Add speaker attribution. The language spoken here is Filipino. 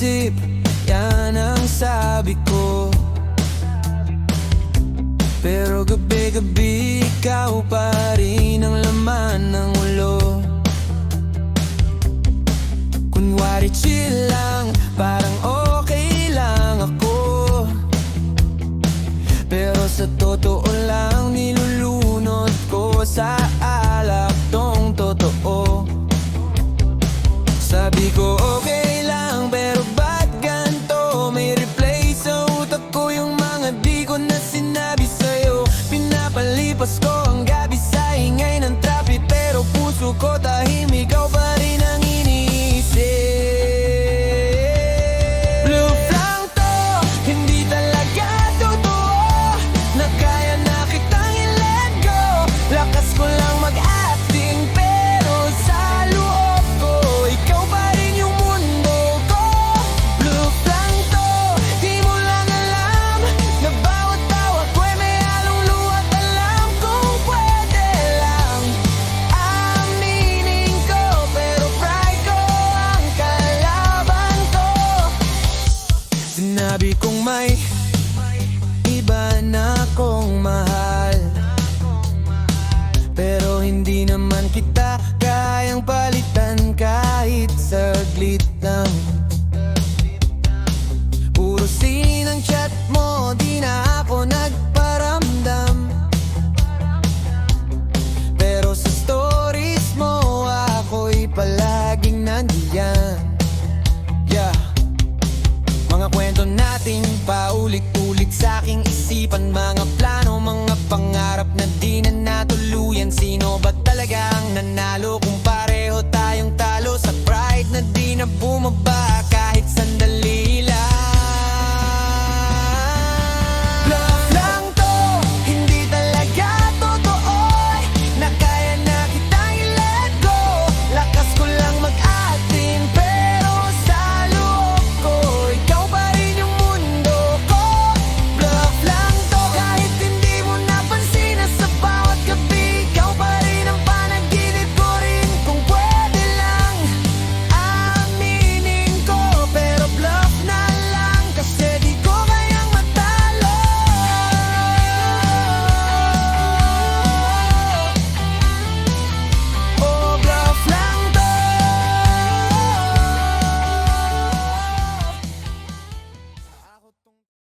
Speaker 1: isip Yan ang sabi ko. Pero gabi-gabi ikaw pa rin ang laman ng ulo. Kunwari chill lang, parang okay lang ako. Pero sa totoo lang nilulunod ko sa alak Pero puso hindi naman kita kayang palitan kahit saglit lang. Puro sin ang chat mo, di na ako nagparamdam. Pero sa stories mo, ako'y palaging nandiyan. Yeah. Mga kwento nating paulit-ulit sa aking isipan Mga plano, mga pangarap na di na natuluyan. Sino ba talaga ang nanalo kung pareho tayong talo